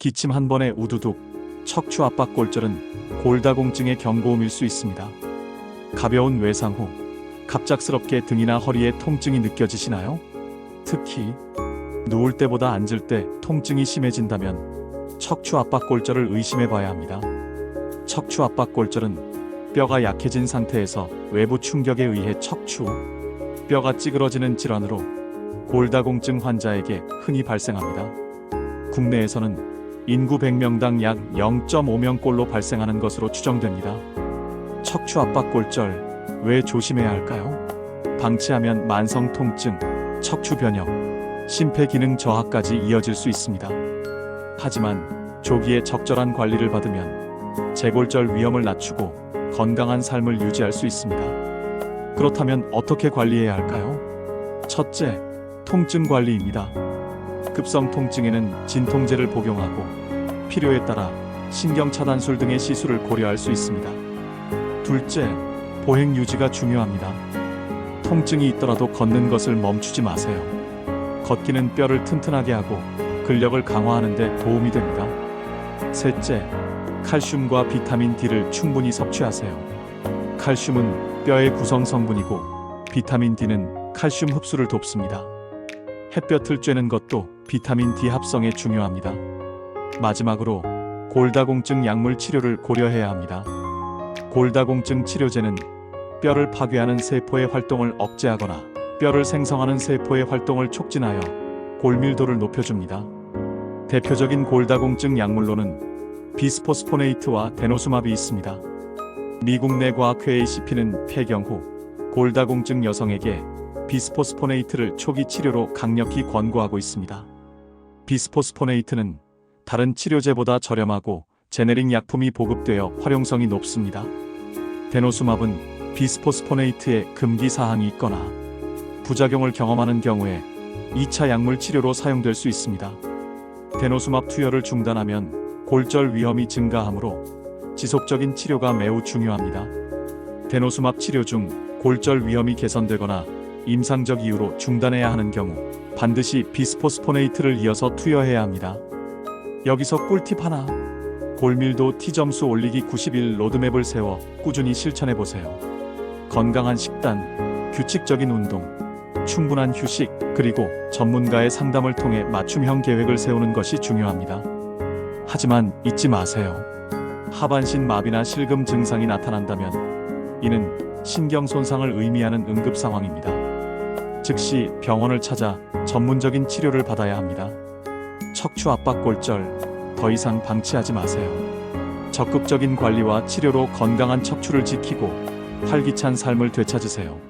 기침 한 번에 우두둑, 척추 압박 골절은 골다공증의 경고음일 수 있습니다. 가벼운 외상 후 갑작스럽게 등이나 허리에 통증이 느껴지시나요? 특히 누울 때보다 앉을 때 통증이 심해진다면 척추 압박 골절을 의심해 봐야 합니다. 척추 압박 골절은 뼈가 약해진 상태에서 외부 충격에 의해 척추, 뼈가 찌그러지는 질환으로 골다공증 환자에게 흔히 발생합니다. 국내에서는 인구 100명당 약 0.5명꼴로 발생하는 것으로 추정됩니다. 척추 압박 골절 왜 조심해야 할까요? 방치하면 만성 통증, 척추 변형, 심폐 기능 저하까지 이어질 수 있습니다. 하지만 조기에 적절한 관리를 받으면 재골절 위험을 낮추고 건강한 삶을 유지할 수 있습니다. 그렇다면 어떻게 관리해야 할까요? 첫째, 통증 관리입니다. 급성 통증에는 진통제를 복용하고 필요에 따라 신경 차단술 등의 시술을 고려할 수 있습니다. 둘째, 보행 유지가 중요합니다. 통증이 있더라도 걷는 것을 멈추지 마세요. 걷기는 뼈를 튼튼하게 하고 근력을 강화하는 데 도움이 됩니다. 셋째, 칼슘과 비타민 D를 충분히 섭취하세요. 칼슘은 뼈의 구성 성분이고 비타민 D는 칼슘 흡수를 돕습니다. 햇볕을 쬐는 것도 비타민 D 합성에 중요합니다. 마지막으로 골다공증 약물 치료를 고려해야 합니다. 골다공증 치료제는 뼈를 파괴하는 세포의 활동을 억제하거나 뼈를 생성하는 세포의 활동을 촉진하여 골밀도를 높여줍니다. 대표적인 골다공증 약물로는 비스포스포네이트와 데노수마비 있습니다. 미국 내 과학회 ACP는 폐경 후 골다공증 여성에게 비스포스포네이트를 초기 치료로 강력히 권고하고 있습니다. 비스포스포네이트는 다른 치료제보다 저렴하고 제네릭 약품이 보급되어 활용성이 높습니다. 데노수맙은 비스포스포네이트에 금기 사항이 있거나 부작용을 경험하는 경우에 2차 약물 치료로 사용될 수 있습니다. 데노수맙 투여를 중단하면 골절 위험이 증가하므로 지속적인 치료가 매우 중요합니다. 데노수맙 치료 중 골절 위험이 개선되거나 임상적 이유로 중단해야 하는 경우 반드시 비스포스포네이트를 이어서 투여해야 합니다. 여기서 꿀팁 하나. 골밀도 T 점수 올리기 90일 로드맵을 세워 꾸준히 실천해 보세요. 건강한 식단, 규칙적인 운동, 충분한 휴식, 그리고 전문가의 상담을 통해 맞춤형 계획을 세우는 것이 중요합니다. 하지만 잊지 마세요. 하반신 마비나 실금 증상이 나타난다면 이는 신경 손상을 의미하는 응급 상황입니다. 즉시 병원을 찾아 전문적인 치료를 받아야 합니다. 척추 압박 골절 더 이상 방치하지 마세요. 적극적인 관리와 치료로 건강한 척추를 지키고 활기찬 삶을 되찾으세요.